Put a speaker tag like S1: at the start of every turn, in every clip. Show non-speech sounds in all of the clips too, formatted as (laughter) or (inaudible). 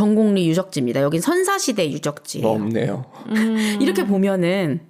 S1: 전공리 유적지입니다. 여긴 선사시대 유적지예요.
S2: 없네요.
S3: 음.
S1: 이렇게 보면은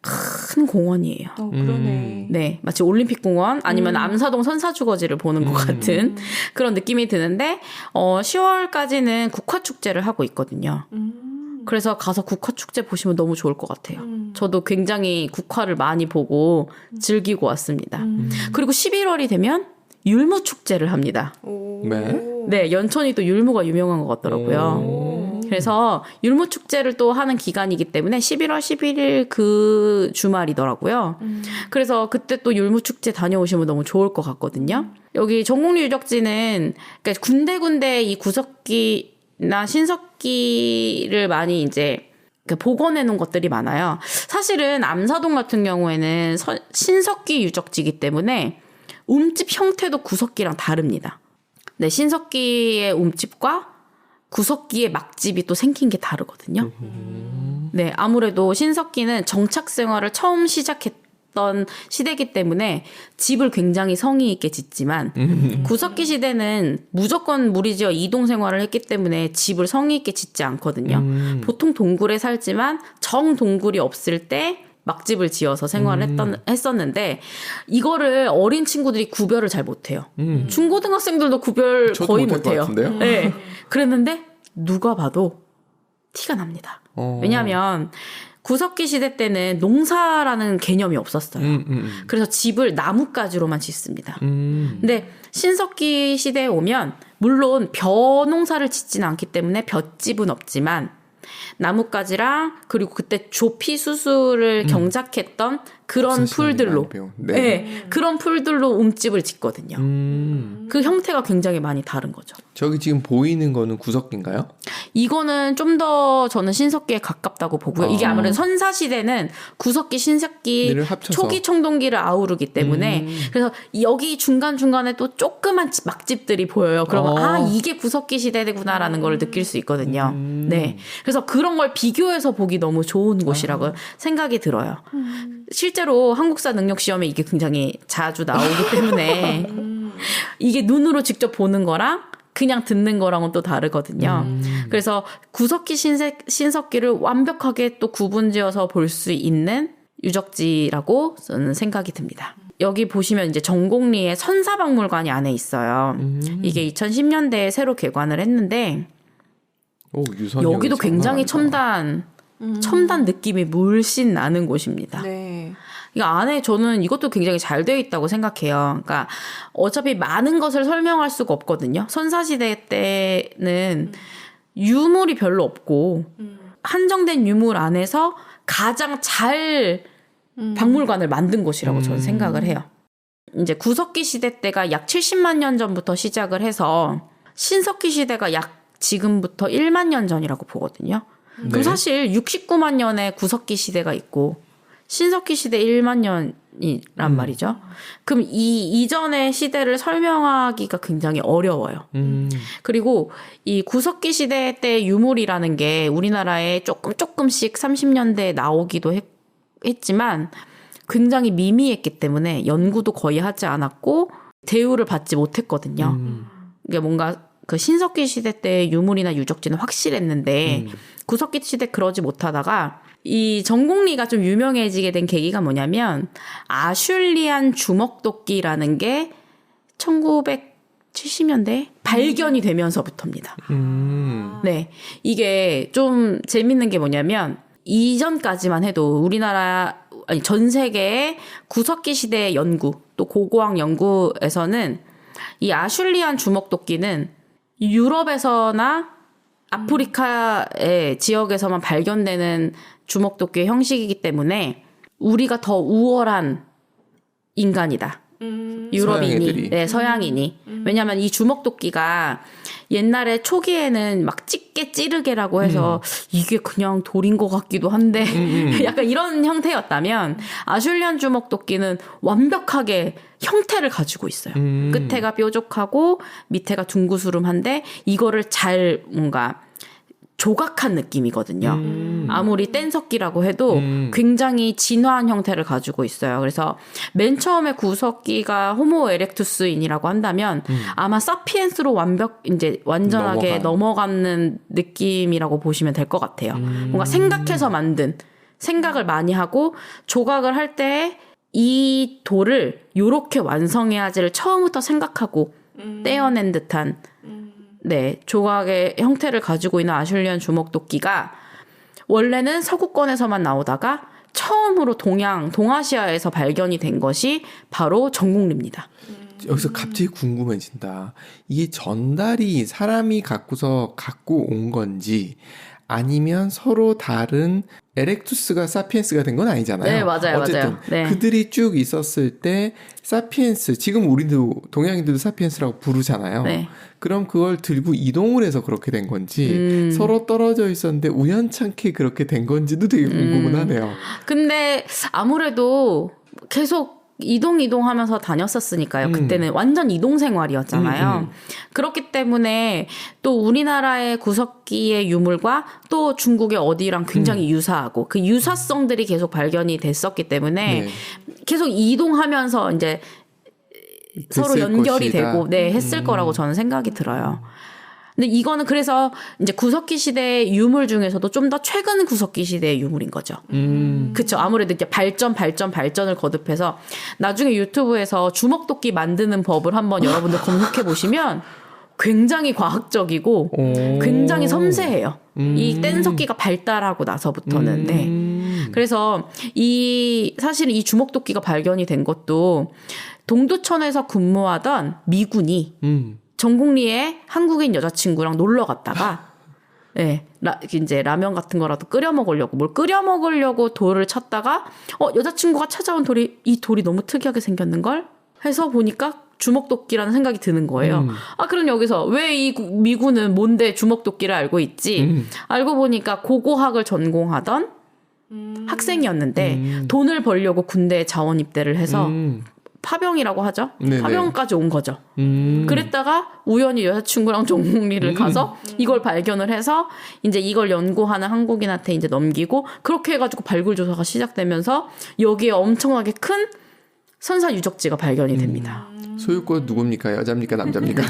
S1: 큰 공원이에요.
S3: 어, 그러네.
S1: 네, 마치 올림픽 공원 아니면
S3: 음.
S1: 암사동 선사주거지를 보는 것
S2: 음.
S1: 같은 그런 느낌이 드는데 어 10월까지는 국화 축제를 하고 있거든요.
S3: 음.
S1: 그래서 가서 국화 축제 보시면 너무 좋을 것 같아요.
S3: 음.
S1: 저도 굉장히 국화를 많이 보고 즐기고 왔습니다.
S3: 음.
S1: 그리고 11월이 되면 율무 축제를 합니다.
S3: 오.
S2: 네.
S1: 네, 연천이 또 율무가 유명한 것 같더라고요.
S3: 오.
S1: 그래서 율무 축제를 또 하는 기간이기 때문에 11월 11일 그 주말이더라고요.
S3: 음.
S1: 그래서 그때 또 율무 축제 다녀오시면 너무 좋을 것 같거든요. 여기 전곡리 유적지는 그러니까 군데군데 이 구석기나 신석기를 많이 이제 그 복원해 놓은 것들이 많아요. 사실은 암사동 같은 경우에는 서- 신석기 유적지이기 때문에 움집 형태도 구석기랑 다릅니다. 네, 신석기의 움집과 구석기의 막집이 또 생긴 게 다르거든요. 네, 아무래도 신석기는 정착 생활을 처음 시작했 던 시대이기 때문에 집을 굉장히 성의 있게 짓지만 구석기 시대는 무조건 무리지어 이동 생활을 했기 때문에 집을 성의 있게 짓지 않거든요.
S2: 음.
S1: 보통 동굴에 살지만 정 동굴이 없을 때 막집을 지어서 생활을 했던, 했었는데 이거를 어린 친구들이 구별을 잘 못해요.
S2: 음.
S1: 중고등학생들도 구별 거의 못해요. 네. 그랬는데 누가 봐도 티가 납니다.
S2: 어.
S1: 왜냐하면 구석기 시대 때는 농사라는 개념이 없었어요.
S2: 음, 음,
S1: 그래서 집을 나뭇가지로만 짓습니다.
S2: 음.
S1: 근데 신석기 시대에 오면 물론 벼 농사를 짓지는 않기 때문에 볏집은 없지만 나뭇가지랑 그리고 그때 조피 수술을 경작했던 그런 풀들로.
S2: 네.
S1: 네, 그런 풀들로 움집을 짓거든요.
S2: 음.
S1: 그 형태가 굉장히 많이 다른 거죠.
S2: 저기 지금 보이는 거는 구석기인가요?
S1: 이거는 좀 더 저는 신석기에 가깝다고 보고요. 이게
S2: 아.
S1: 아무래도 선사 시대는 구석기, 신석기. 초기 청동기를 아우르기 때문에
S2: 음.
S1: 그래서 여기 중간 중간에 또 조그만 집- 막집들이 보여요. 그러면
S2: 어.
S1: 아 이게 구석기 시대구나라는 걸 느낄 수 있거든요.
S2: 음.
S1: 네, 그래서 그런 걸 비교해서 보기 너무 좋은 곳이라고 생각이 들어요. 실제로 한국사 능력 시험에 이게 굉장히 자주 나오기 때문에
S3: 음. (laughs)
S1: 이게 눈으로 직접 보는 거랑 그냥 듣는 거랑은 또 다르거든요. 그래서 구석기 신색, 신석기를 완벽하게 또 구분지어서 볼 수 있는 유적지라고 저는 생각이 듭니다. 여기 보시면 이제 전곡리에 선사박물관이 안에 있어요.
S2: 음.
S1: 이게 2010년대에 새로 개관을 했는데
S2: 오,
S1: 여기도 굉장히 첨단
S3: 음.
S1: 첨단 느낌이 물씬 나는 곳입니다.
S3: 네.
S1: 이 안에 저는 이것도 굉장히 잘 되어 있다고 생각해요. 그러니까 어차피 많은 것을 설명할 수가 없거든요. 선사시대 때는 유물이 별로 없고
S3: 음.
S1: 한정된 유물 안에서 가장 잘
S3: 음.
S1: 박물관을 만든 곳이라고
S2: 음.
S1: 저는 생각을 해요. 이제 구석기 시대 때가 약 70만 년 전부터 시작을 해서 신석기 시대가 약 지금부터 1만 년 전이라고 보거든요.
S2: 네.
S1: 그럼 사실 69만 년에 구석기 시대가 있고 신석기 시대 1만 년이란
S2: 음.
S1: 말이죠. 그럼 이 이전의 시대를 설명하기가 굉장히 어려워요.
S2: 음.
S1: 그리고 이 구석기 시대 때 유물이라는 게 우리나라에 조금 조금씩 30년대에 나오기도 했, 했지만 굉장히 미미했기 때문에 연구도 거의 하지 않았고 대우를 받지 못했거든요.
S2: 음.
S1: 이게 뭔가 그 신석기 시대 때 유물이나 유적지는 확실했는데
S2: 음.
S1: 구석기 시대 그러지 못하다가 이 전곡리가 좀 유명해지게 된 계기가 뭐냐면 아슐리안 주먹도끼라는 게 1970년대 발견이 되면서부터입니다.
S2: 음.
S1: 네. 이게 좀 재밌는 게 뭐냐면 이전까지만 해도 우리나라 아니 전 세계의 구석기 시대의 연구 또 고고학 연구에서는 이 아슐리안 주먹도끼는 유럽에서나 아프리카의 지역에서만 발견되는 주먹도끼의 형식이기 때문에 우리가 더 우월한 인간이다.
S3: 음.
S1: 유럽인이,
S2: 서양애들이.
S1: 네, 서양인이. 왜냐면 이 주먹도끼가 옛날에 초기에는 막 찌개 찌르개라고 해서 이게 그냥 돌인 것 같기도 한데 (laughs) 약간 이런 형태였다면 아슐리안 주먹도끼는 완벽하게 형태를 가지고 있어요.
S2: 음.
S1: 끝에가 뾰족하고 밑에가 둥구스름한데 이거를 잘 뭔가 조각한 느낌이거든요.
S2: 음.
S1: 아무리 뗀석기라고 해도
S2: 음.
S1: 굉장히 진화한 형태를 가지고 있어요. 그래서 맨 처음에 구석기가 호모 에렉투스인이라고 한다면 아마 사피엔스로 완벽 이제 완전하게
S2: 넘어간.
S1: 넘어가는 느낌이라고 보시면 될 것 같아요. 뭔가 생각해서 만든 생각을 많이 하고 조각을 할 때 이 돌을 요렇게 완성해야지를 처음부터 생각하고 떼어낸 듯한 네, 조각의 형태를 가지고 있는 아슐리안 주먹도끼가 원래는 서구권에서만 나오다가 처음으로 동양, 동아시아에서 발견이 된 것이 바로 전국리입니다.
S2: 여기서 갑자기 궁금해진다. 이게 전달이 사람이 갖고서 갖고 온 건지 아니면 서로 다른 에렉투스가 사피엔스가 된 건 아니잖아요.
S1: 네, 맞아요,
S2: 어쨌든
S1: 맞아요. 네.
S2: 그들이 쭉 있었을 때 사피엔스 지금 우리도 동양인들도 사피엔스라고 부르잖아요.
S1: 네.
S2: 그럼 그걸 들고 이동을 해서 그렇게 된 건지
S1: 음.
S2: 서로 떨어져 있었는데 우연찮게 그렇게 된 건지도 되게 궁금은
S1: 음.
S2: 하네요.
S1: 근데 아무래도 계속 이동 이동하면서 다녔었으니까요.
S2: 음.
S1: 그때는 완전 이동 생활이었잖아요.
S2: 음, 음.
S1: 그렇기 때문에 또 우리나라의 구석기의 유물과 또 중국의 어디랑
S2: 음.
S1: 굉장히 유사하고 그 유사성들이 계속 발견이 됐었기 때문에
S2: 네.
S1: 계속 이동하면서 이제 서로 연결이
S2: 것이다.
S1: 되고 네 했을
S2: 음.
S1: 거라고 저는 생각이 들어요. 근데 이거는 그래서 이제 구석기 시대의 유물 중에서도 좀 더 최근 구석기 시대의 유물인 거죠.
S2: 음.
S1: 그쵸. 아무래도 이제 발전, 발전, 발전을 거듭해서 나중에 유튜브에서 주먹도끼 만드는 법을 한번 여러분들 검색해 보시면 굉장히 과학적이고
S2: 오.
S1: 굉장히 섬세해요.
S2: 음.
S1: 이 뗀석기가 발달하고 나서부터는. 네.
S2: 음.
S1: 그래서 이 사실은 이 주먹도끼가 발견이 된 것도 동두천에서 근무하던 미군이
S2: 음.
S1: 전국리에 한국인 여자친구랑 놀러 갔다가 네, 라, 이제 라면 같은 거라도 끓여 먹으려고 뭘 끓여 먹으려고 돌을 찾다가 어 여자친구가 찾아온 돌이 이 돌이 너무 특이하게 생겼는 걸 해서 보니까 주먹도끼라는 생각이 드는 거예요.
S2: 음.
S1: 아 그럼 여기서 왜 이 미군은 뭔데 주먹도끼를 알고 있지?
S2: 음.
S1: 알고 보니까 고고학을 전공하던 학생이었는데
S2: 음.
S1: 돈을 벌려고 군대에 자원 입대를 해서
S2: 음.
S1: 파병이라고 하죠.
S2: 네네.
S1: 파병까지 온 거죠.
S2: 음.
S1: 그랬다가 우연히 여자친구랑 전국리를 가서 이걸 발견을 해서 이제 이걸 연구하는 한국인한테 이제 넘기고 그렇게 해가지고 발굴 조사가 시작되면서 여기에 엄청나게 큰 선사 유적지가 발견이 됩니다.
S2: 소유권 누굽니까? 여자입니까? 남자입니까?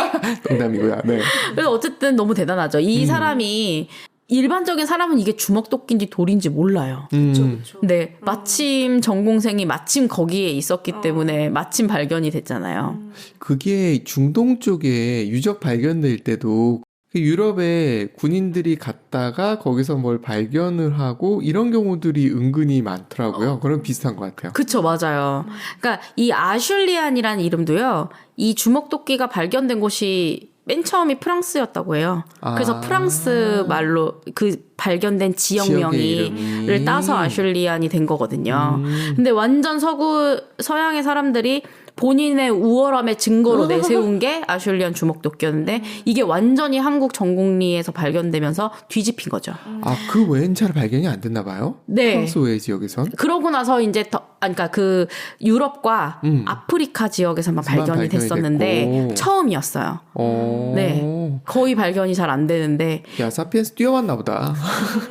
S2: (laughs) 농담이고요. 네.
S1: 그래서 어쨌든 너무 대단하죠. 이 사람이 일반적인 사람은 이게 주먹도끼인지 돌인지 몰라요.
S2: 음.
S1: 근데 마침 전공생이 마침 거기에 있었기 때문에 마침 발견이 됐잖아요.
S2: 그게 중동 쪽에 유적 발견될 때도 그 유럽에 군인들이 갔다가 거기서 뭘 발견을 하고 이런 경우들이 은근히 많더라고요. 그런 비슷한 것 같아요.
S1: 그쵸, 맞아요. 그러니까 이 아슐리안이라는 이름도요, 이 주먹도끼가 발견된 곳이 맨 처음이 프랑스였다고 해요. 그래서
S2: 아.
S1: 프랑스 말로 그 발견된 지역명이를. 따서 아슐리안이 된 거거든요.
S2: 음.
S1: 근데 완전 서구 서양의 사람들이 본인의 우월함의 증거로 (laughs) 내세운 게 아슐리안 주먹도끼였는데 이게 완전히 한국 전공리에서 발견되면서 뒤집힌 거죠.
S2: 아, 그 외엔 잘 발견이 안 됐나 봐요?
S1: 네.
S2: 프랑스 외 지역에선?
S1: 그러고 나서 이제 더, 아, 그러니까 그 유럽과
S2: 음.
S1: 아프리카 지역에서만
S2: 발견이
S1: 됐었는데
S2: 됐고.
S1: 처음이었어요.
S2: 어.
S1: 네. 거의 발견이 잘 안 되는데
S2: 야, 사피엔스 뛰어왔나 보다.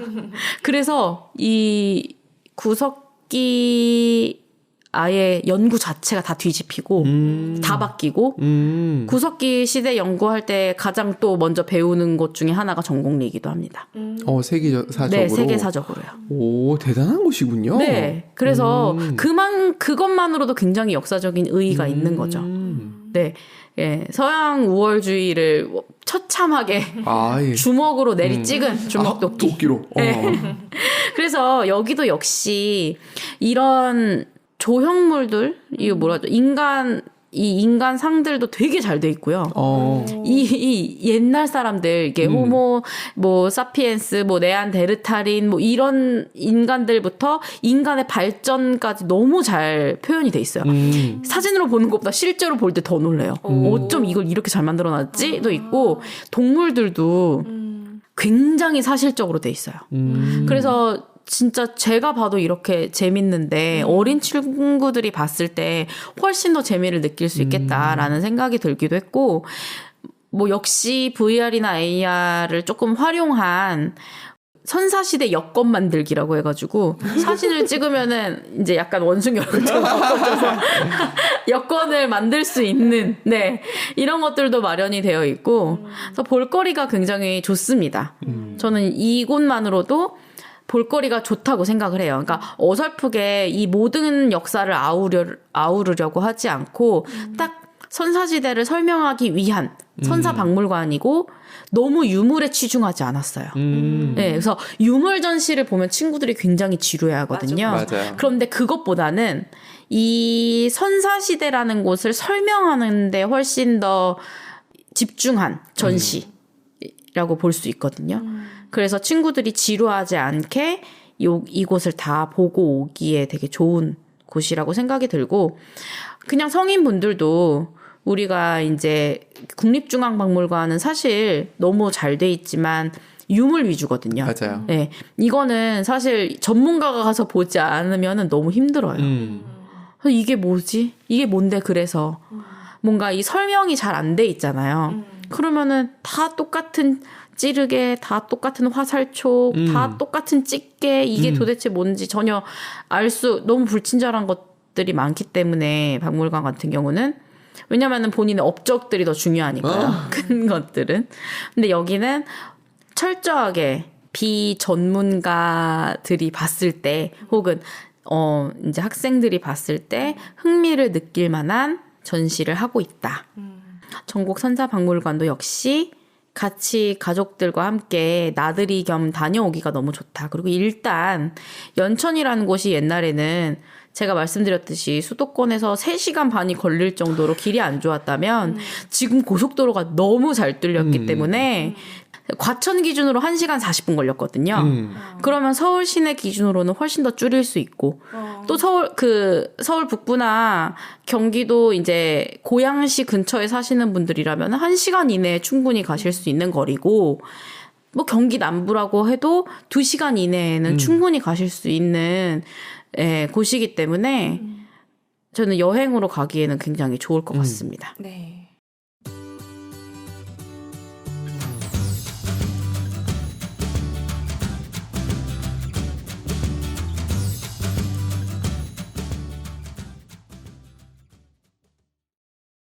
S2: (laughs)
S1: 그래서 이 구석 기 아예 연구 자체가 다 뒤집히고
S2: 음.
S1: 다 바뀌고
S2: 음.
S1: 구석기 시대 연구할 때 가장 또 먼저 배우는 것 중에 하나가 전공리이기도 합니다.
S2: 어, 세계사적으로.
S1: 네, 세계사적으로요.
S2: 오, 대단한 곳이군요.
S1: 네, 그래서
S2: 음.
S1: 그만 그것만으로도 굉장히 역사적인 의의가 있는 거죠.
S2: 음.
S1: 네, 예, 서양 우월주의를 처참하게
S2: 아, 예. (laughs)
S1: 주먹으로 내리 찍은
S2: 아,
S1: 주먹도끼.
S2: 도끼로. 어. (laughs)
S1: 그래서 여기도 역시 이런 조형물들, 이거 뭐라 하죠? 인간, 이 인간 상들도 되게 잘 돼 있고요.
S2: 어.
S1: 이, 이 옛날 사람들, 이게
S2: 음.
S1: 호모, 뭐, 사피엔스, 뭐, 네안데르탈인, 뭐, 이런 인간들부터 인간의 발전까지 너무 잘 표현이 돼 있어요.
S2: 음.
S1: 사진으로 보는 것보다 실제로 볼 때 더 놀래요. 어쩜 이걸 이렇게 잘 만들어 놨지?도 있고, 동물들도 굉장히 사실적으로 돼 있어요.
S2: 음.
S1: 그래서 진짜 제가 봐도 이렇게 재밌는데 어린 친구들이 봤을 때 훨씬 더 재미를 느낄 수 있겠다라는 생각이 들기도 했고 뭐 역시 VR이나 AR을 조금 활용한 선사시대 여권 만들기라고 해가지고 사진을 찍으면은 이제 약간 원숭이 얼굴처럼 (laughs) 바꿔줘서 여권을 만들 수 있는 네 이런 것들도 마련이 되어 있고 그래서 볼거리가 굉장히 좋습니다. 저는 이곳만으로도 볼거리가 좋다고 생각을 해요. 그러니까 어설프게 이 모든 역사를 아우려, 아우르려고 하지 않고 딱 선사시대를 설명하기 위한 선사박물관이고 너무 유물에 치중하지 않았어요.
S2: 음.
S1: 네, 그래서 유물 전시를 보면 친구들이 굉장히 지루해 하거든요.
S2: 맞아요.
S1: 그런데 그것보다는 이 선사시대라는 곳을 설명하는데 훨씬 더 집중한 전시 라고 볼 수 있거든요. 그래서 친구들이 지루하지 않게 요, 이곳을 다 보고 오기에 되게 좋은 곳이라고 생각이 들고, 그냥 성인분들도 우리가 이제 국립중앙박물관은 사실 너무 잘 돼 있지만 유물 위주거든요.
S2: 맞아요.
S1: 네, 이거는 사실 전문가가 가서 보지 않으면 너무 힘들어요.
S2: 음.
S1: 그래서 이게 뭐지? 이게 뭔데 그래서 뭔가 이 설명이 잘 안 돼 있잖아요. 그러면은 다 똑같은 찌르개, 다 똑같은 화살촉,
S2: 음.
S1: 다 똑같은 집게 이게
S2: 음.
S1: 도대체 뭔지 전혀 알 수 너무 불친절한 것들이 많기 때문에 박물관 같은 경우는 왜냐면은 본인의 업적들이 더 중요하니까요.
S2: 어. (laughs)
S1: 큰 것들은. 근데 여기는 철저하게 비전문가들이 봤을 때 혹은 어 이제 학생들이 봤을 때 흥미를 느낄 만한 전시를 하고 있다. 전국 선사박물관도 역시 같이 가족들과 함께 나들이 겸 다녀오기가 너무 좋다. 그리고 일단 연천이라는 곳이 옛날에는 제가 말씀드렸듯이 수도권에서 3시간 반이 걸릴 정도로 길이 안 좋았다면 지금 고속도로가 너무 잘 뚫렸기
S2: 음.
S1: 때문에 과천 기준으로 1시간 40분 걸렸거든요.
S2: 음.
S1: 그러면 서울 시내 기준으로는 훨씬 더 줄일 수 있고 또 서울 그 서울 북부나 경기도 이제 고양시 근처에 사시는 분들이라면 한 시간 이내에 충분히 가실 수 있는 거리고 뭐 경기 남부라고 해도 두 시간 이내에는
S2: 음.
S1: 충분히 가실 수 있는 예, 곳이기 때문에 저는 여행으로 가기에는 굉장히 좋을 것
S2: 음.
S1: 같습니다.
S3: 네.